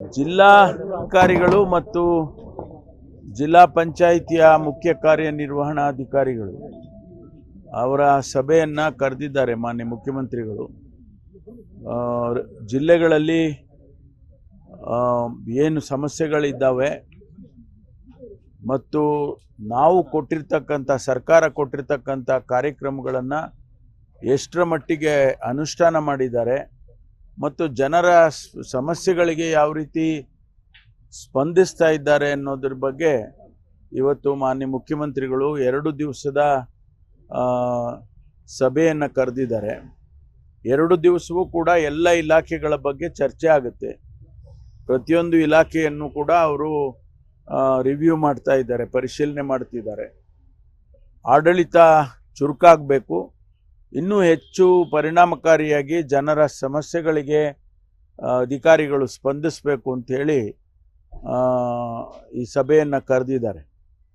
ಜಿಲ್ಲಾಧಿಕಾರಿಗಳು ಮತ್ತು ಜಿಲ್ಲಾ ಪಂಚಾಯಿತಿಯ ಮುಖ್ಯ ಕಾರ್ಯನಿರ್ವಹಣಾಧಿಕಾರಿಗಳು ಅವರ ಸಭೆಯನ್ನು ಕರೆದಿದ್ದಾರೆ ಮಾನ್ಯ ಮುಖ್ಯಮಂತ್ರಿಗಳು. ಜಿಲ್ಲೆಗಳಲ್ಲಿ ಏನು ಸಮಸ್ಯೆಗಳಿದ್ದಾವೆ ಮತ್ತು ನಾವು ಕೊಟ್ಟಿರ್ತಕ್ಕಂಥ, ಸರ್ಕಾರ ಕೊಟ್ಟಿರ್ತಕ್ಕಂಥ ಕಾರ್ಯಕ್ರಮಗಳನ್ನು ಎಷ್ಟರ ಮಟ್ಟಿಗೆ ಅನುಷ್ಠಾನ ಮಾಡಿದ್ದಾರೆ ಮತ್ತು ಜನರ ಸಮಸ್ಯೆಗಳಿಗೆ ಯಾವ ರೀತಿ ಸ್ಪಂದಿಸ್ತಾ ಇದ್ದಾರೆ ಅನ್ನೋದ್ರ ಬಗ್ಗೆ ಇವತ್ತು ಮಾನ್ಯ ಮುಖ್ಯಮಂತ್ರಿಗಳು ಎರಡು ದಿವಸದ ಸಭೆಯನ್ನು ಕರೆದಿದ್ದಾರೆ. ಎರಡು ದಿವಸವೂ ಕೂಡ ಎಲ್ಲ ಇಲಾಖೆಗಳ ಬಗ್ಗೆ ಚರ್ಚೆ ಆಗುತ್ತೆ. ಪ್ರತಿಯೊಂದು ಇಲಾಖೆಯನ್ನು ಕೂಡ ಅವರು ರಿವ್ಯೂ ಮಾಡ್ತಾ ಇದ್ದಾರೆ, ಪರಿಶೀಲನೆ ಮಾಡ್ತಿದ್ದಾರೆ. ಆಡಳಿತ ಚುರುಕಾಗಬೇಕು. ಇನ್ನೂ ಹೆಚ್ಚು ಪರಿಣಾಮಕಾರಿಯಾಗಿ ಜನರ ಸಮಸ್ಯೆಗಳಿಗೆ ಅಧಿಕಾರಿಗಳು ಸ್ಪಂದಿಸಬೇಕು ಅಂಥೇಳಿ ಈ ಸಭೆಯನ್ನು ಕರೆದಿದ್ದಾರೆ.